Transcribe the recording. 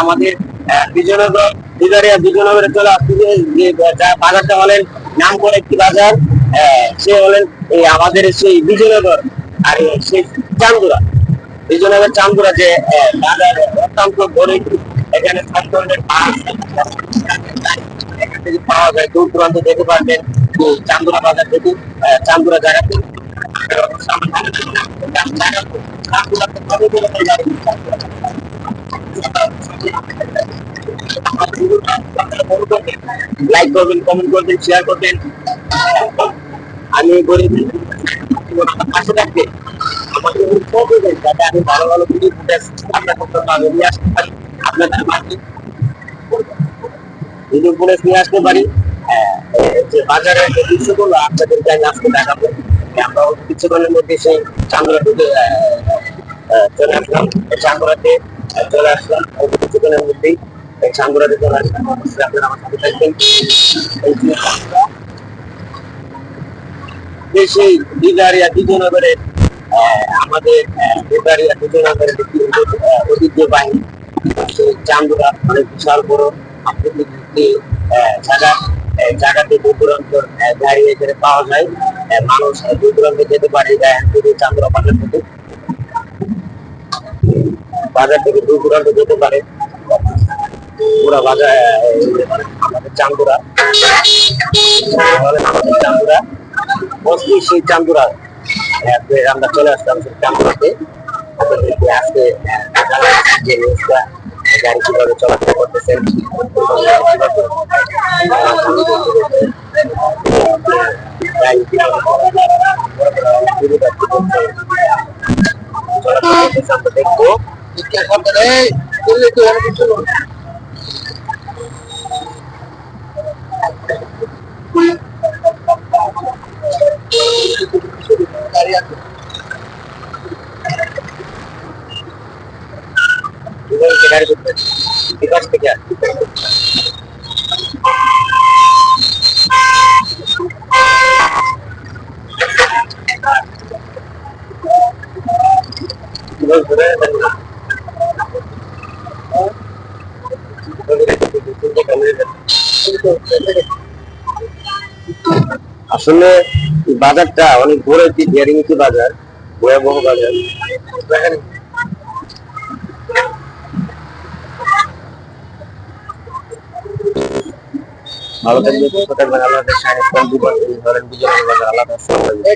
আমাদের বাজারটা হলেন নাম করে একটি বাজার সে হলেন এই আমাদের সেই বিজয়নগর আর সেই চান্দুরা বিজয়নগর চান্দুরা যে বাজার অত্যন্ত গরিব এখানে সব ধরনের মাছ এখান থেকে পাওয়া যায়, দূর দূরান্ত যেতে পারবেন চান্দুরা বাজার থেকে চান্দুরা জায়গাতে। লাইক করবেন কমেন্ট করবেন শেয়ার করবেন। আমি গরিব পাশে থাকবে আমাকে উৎসাহ যাতে আমি ভালো ভালো ভিডিও আপনার করতে নিয়ে আসতে আপনাদের মাঝে ফুটেজ নিয়ে আসতে পারি। হ্যাঁ, যে যে দৃশ্যগুলো আপনাদেরকে আমি আজকে দেখাবো। আমরা কিছুক্ষণের মধ্যে সেই চান্দুরা থেকে চলে আসলাম। চান্দুরাতে চলে আসলাম। কিছুক্ষণের মধ্যেই চান্দুরাতে চলে আসলাম। অবশ্যই আপনারা আমার সাথে থাকবেন। সেই দিদারিয়া বিজয়নগরের আহ, আমাদের দিদারিয়া আহ, ঐতিহ্যবাহী সেই চান্দুরা অনেক বিশাল বড়। পাওয়া যায় মানুষ যেতে পারে দূর দূরান্ত আমাদের চান্দুরা আমাদের চান্দুরা বসলি সেই চান্দুরা আমরা চলে আসলাম সেই চান্দুরাতে আজকে যে গাড়ি কীভাবে চলাচল করতেছেন গাড়ি কীভাবে চলাচল করতেছে আমরা দেখব কীভাবে গাড়ি না? আসলে বাজারটা অনেক বড় একটি বাজার ভয়াবহ বাজার ভালো থাকবেন সুস্থ